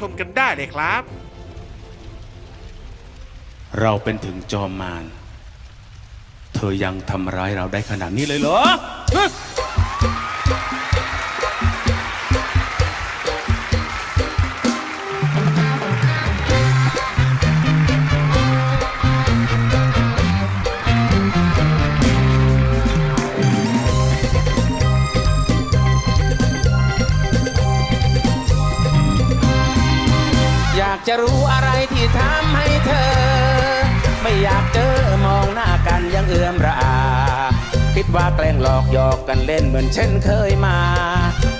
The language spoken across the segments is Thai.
ชมกันได้เลยครับ เราเป็นถึงจอมมาร เธอยังทำร้ายเราได้ขนาดนี้เลยเหรอ จะรู้อะไรที่ทำให้เธอ ไม่อยากเจอมองหน้ากันยังเอื้อมระอา คิดว่าแกล้งหลอกหยอกกันเล่นเหมือนเช่นเคยมา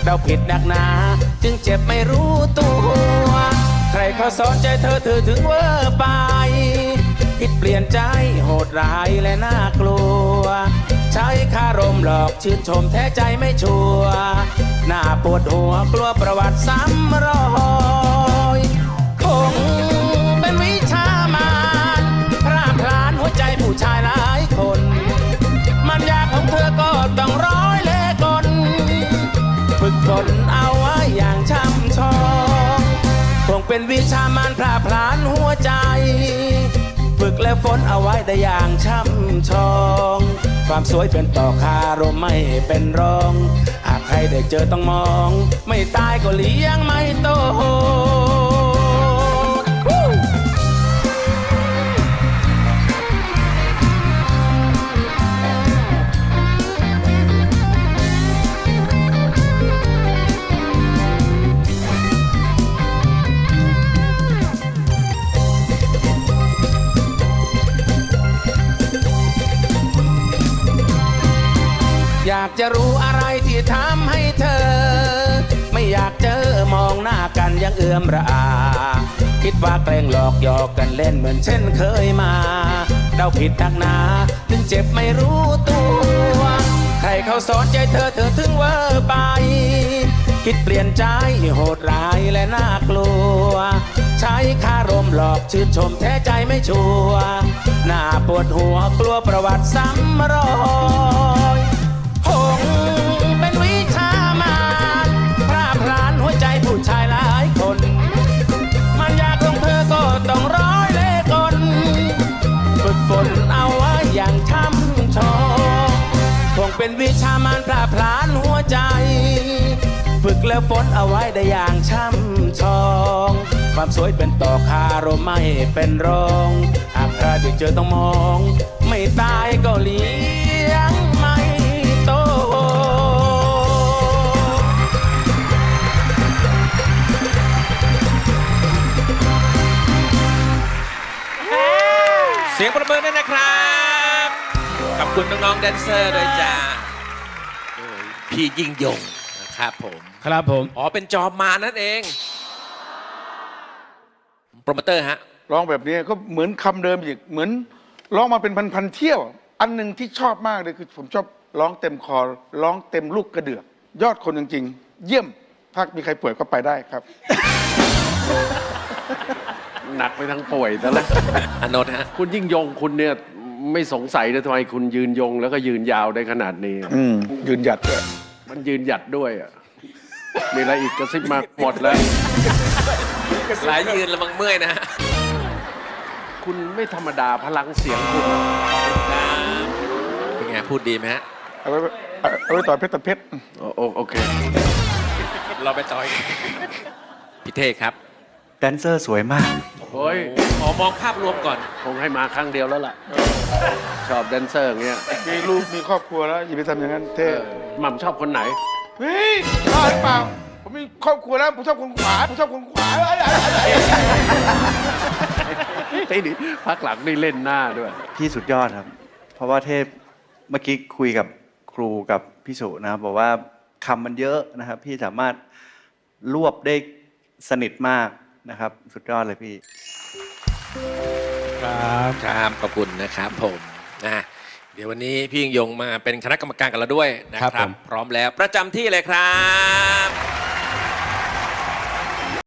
เราผิดนักหนา จึงเจ็บไม่รู้ตัว ใครเขาสอนใจเธอเธอถึงเวอร์ไป คิดเปลี่ยนใจโหดร้ายและน่ากลัว ใช้คารมหลอกชื่นชมแท้ใจไม่ชัวหน้าปวดหัวกลัวประวัติซ้ำรอย นเอาไว้อย่างช้ำชองคงเป็นวิชามารพร่าพลานหัวใจ ฝึกและฝนเอาไว้ได้อย่างช้ำชอง ความสวยเป็นต่อคารมไม่เป็นรอง หากใครได้เจอต้องมอง ไม่ตายก็เลี้ยงไม่ จะรู้อะไรที่ทำให้เธอ ไม่อยากเจอมองหน้ากันยังเอื้อมระอา คิดว่าแกล้งหลอกหยอกกันเล่นเหมือนเช่นเคยมาเราผิดทักหนาถึงเจ็บไม่รู้ตัว ใครเขาสอนใจเธอเธอถึงเวอร์ไป คิดเปลี่ยนใจโหดร้ายและน่ากลัว ใช้คารมหลอกชื่นชมแท้ใจไม่ชัวหน้าปวดหัวกลัวประวัติซ้ำรอย เป็นวิชามารพร่าพลานหัวใจ ฝึกแล้วฝนเอาไว้ได้อย่างช่ำชอง ความสวยเป็นต่อคารมไม่เป็นรองหากใครได้เจอต้องมอง ไม่ตายก็เลี้ยงไม่โตเสียงประเมินด้วยนะครับ ขอบคุณน้องๆแดนเซอร์ด้วยจ้า พี่ยิ่งยงนะครับผมครับผม อ๋อเป็นจอมมานั่นเองโปรโมเตอร์ฮะร้องแบบนี้ก็เหมือนคำเดิมอีกเหมือนร้องมาเป็นพันๆเที่ยว อันหนึ่งที่ชอบมากเลยคือผมชอบร้องเต็มคอร้องเต็มลูกกระเดือก ยอดคนจริงๆ เยี่ยมถ้ามีใครป่วยก็ไปได้ครับ หนักไปทั้งป่วยแต่ละอนนท์ฮะคุณยิ่งยงคุณเนี่ยไม่สงสัยเลยทำไมคุณยืนยงแล้วก็ยืนยาวได้ขนาดนี้ อืมยืนหยัดด้วย มันยืนหยัดด้วยอะมีอะไรอีกกระซิบมาหมดแล้ว หลายยืนแล้วมังเมื่อยนะฮะคุณไม่ธรรมดาพลังเสียงคุณเป็นไงพูดดีไหมฮะเอาไว้เอาไว้ต่อเพชรตัดเพชรโอโอโอเค เราไปต่อยพี่เทศครับ แดนเซอร์สวยมากโอ้ยขอมองภาพรวมก่อน คงให้มาครั้งเดียวแล้วล่ะ ชอบแดนเซอร์อย่างเงี้ยมีลูกมีครอบครัวแล้วอย่าไปทำอย่างนั้นเท่เออหม่ำชอบคนไหนเฮ้ยบ้าหรือเปล่า ผมมีครอบครัวแล้วผมชอบคนขวาผมชอบคนขวาอะไรอะไรอะไรไอ้นี่พักหลังนี่เล่นหน้าด้วย พี่สุดยอดครับ เพราะว่าเทพเมื่อกี้คุยกับครูกับพี่สุนะครับบอกว่าคำมันเยอะนะครับ พี่สามารถรวบได้สนิทมากนะครับ สุดยอดเลยพี่ ครับครับขอบคุณนะครับผมนะเดี๋ยววันนี้พี่ยิ่งยงมาเป็นคณะกรรมการกับเราด้วยนะคครัรับบผมพร้อมแล้วประจำที่เลยครับ